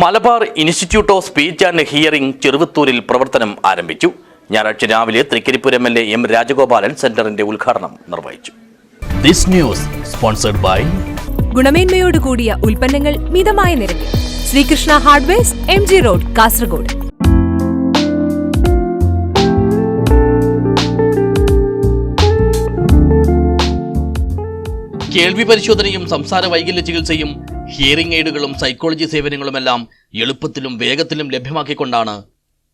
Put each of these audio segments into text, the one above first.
Malabar institute of speech and hearing ചെറുവത്തൂരിൽ പ്രവർത്തനം ആരംഭിച്ചു. ഞായറാഴ്ച രാവിലെ Thrikaripur M L A M Rajagopalan സെന്ററിന്റെ ഉദ്ഘാടനം നിർവഹിച്ചു. ദിസ് ന്യൂസ് സ്പോൺസർഡ് ബൈ ഗുണമേന്മയോട് കൂടിയ ഉൽപ്പന്നങ്ങൾ മിതമായ നിരക്കിൽ. Sreekrishna hardwares M G road Kasaragod. കേൾവി പരിശോധനയും സംസാര വൈകല്യ ചികിത്സയും ഹിയറിംഗ് എയ്ഡുകളും സൈക്കോളജി സേവനങ്ങളുമെല്ലാം എളുപ്പത്തിലും വേഗത്തിലും ലഭ്യമാക്കിക്കൊണ്ടാണ്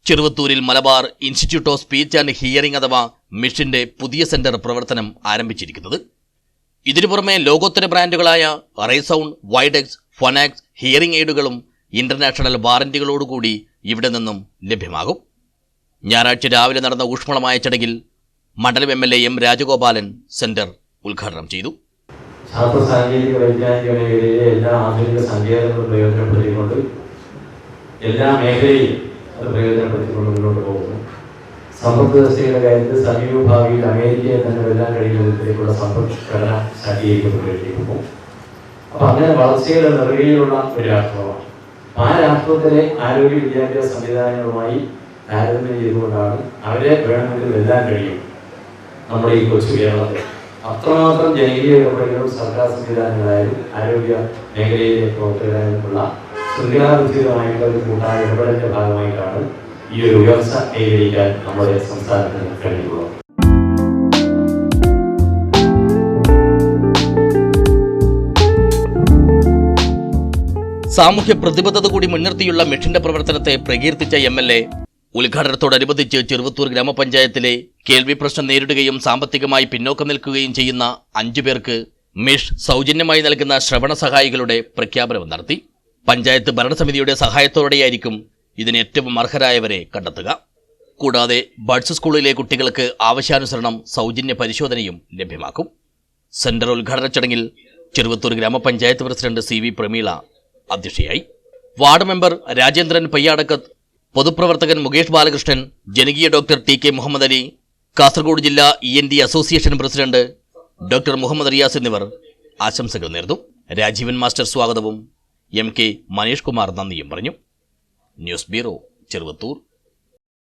ചെറുവത്തൂരിൽ Malabar institute of speech and hearing അഥവാ മിഷന്റെ പുതിയ സെന്റർ പ്രവർത്തനം ആരംഭിച്ചിരിക്കുന്നത്. ഇതിനു പുറമെ ലോകോത്തര ബ്രാൻഡുകളായ റൈസൗണ്ട് വൈഡെക്സ് ഫൊനാക്സ് ഹിയറിംഗ് എയ്ഡുകളും ഇന്റർനാഷണൽ വാറന്റികളോടുകൂടി ഇവിടെ നിന്നും ലഭ്യമാകും. ഞായറാഴ്ച രാവിലെ നടന്ന ഊഷ്മളമായ ചടങ്ങിൽ മണ്ഡലം M L A M Rajagopalan centre ഉദ്ഘാടനം ചെയ്തു. ശാസ്ത്ര സാങ്കേതിക വൈജ്ഞാനിക മേഖലയിലെ എല്ലാ ആധുനിക സങ്കേതങ്ങളും പ്രയോജനപ്പെടുത്തിക്കൊണ്ട് എല്ലാ മേഖലയും അത് പ്രയോജനപ്പെടുത്തിക്കൊണ്ട് മുന്നോട്ട് പോകുന്നു. സമ്പദ് വ്യവസ്ഥയുടെ കാര്യത്തിൽ സമീപ ഭാവിയിൽ അമേരിക്കയെ തന്നെ വെല്ലാൻ കഴിയുന്ന വിധത്തിലേക്കുള്ള സമ്പദ്ഘടന ശാക്തീകരിക്കപ്പെട്ടിരിക്കുന്നു അപ്പൊ അങ്ങനെ വളർച്ചയുടെ നിറയിലുള്ള ഒരു രാഷ്ട്രമാണ്. ആ രാഷ്ട്രത്തിലെ ആരോഗ്യ വിദ്യാഭ്യാസ സംവിധാനങ്ങളുമായി താരതമ്യം ചെയ്തുകൊണ്ടാണ് അവരെ വേണമെങ്കിൽ വെല്ലാൻ കഴിയും നമ്മുടെ ഈ കൊച്ചു കേരളത്തിൽ. അത്രമാത്രം ജനകീയ ഇടപെടലുകളും സർക്കാർ സംവിധാനങ്ങളായാലും ആരോഗ്യ മേഖലയിലെ പ്രവർത്തകരായിട്ടുള്ള ശൃംഖലാബുദ്ധിതമായിട്ടുള്ള ഒരു കൂട്ടായ ഇടപെടലിന്റെ ഭാഗമായിട്ടാണ് ഈ ഒരു ഉയർച്ച കൈവരിക്കാൻ നമ്മുടെ സംസ്ഥാനത്തിന് കഴിഞ്ഞുള്ളത് സാമൂഹ്യ പ്രതിബദ്ധത കൂടി മുൻനിർത്തിയുള്ള മിഷന്റെ പ്രവർത്തനത്തെ പ്രകീർത്തിച്ച എം എൽ എ ഉദ്ഘാടനത്തോടനുബന്ധിച്ച് ചെറുവത്തൂർ ഗ്രാമപഞ്ചായത്തിലെ കേൾവി പ്രശ്നം നേരിടുകയും സാമ്പത്തികമായി പിന്നോക്കം നിൽക്കുകയും ചെയ്യുന്ന അഞ്ചു പേർക്ക് മിഷ് സൗജന്യമായി നൽകുന്ന ശ്രവണ സഹായികളുടെ പ്രഖ്യാപനം നടത്തി. പഞ്ചായത്ത് ഭരണസമിതിയുടെ സഹായത്തോടെയായിരിക്കും ഇതിന് ഏറ്റവും അർഹരായവരെ കണ്ടെത്തുക. കൂടാതെ ബഡ്സ് സ്കൂളിലെ കുട്ടികൾക്ക് ആവശ്യാനുസരണം സൗജന്യ പരിശോധനയും ലഭ്യമാക്കും. സെന്റർ ഉദ്ഘാടന ചടങ്ങിൽ ചെറുവത്തൂർ ഗ്രാമപഞ്ചായത്ത് പ്രസിഡന്റ് സി വി പ്രമീള അധ്യക്ഷയായി. വാർഡ് മെമ്പർ രാജേന്ദ്രൻ പയ്യാടക്കത്ത് പൊതുപ്രവർത്തകൻ മുകേഷ് ബാലകൃഷ്ണൻ ജനകീയ doctor T K Muhammad Ali Kasaragod ജില്ലാ E N D association president doctor Muhammad Riyas എന്നിവർ ആശംസകൾ നേർന്നു. രാജീവൻ മാസ്റ്റർ സ്വാഗതവും. എം കെ മനീഷ് കുമാർ നന്ദിയും പറഞ്ഞു. News bureau Cheruvathur.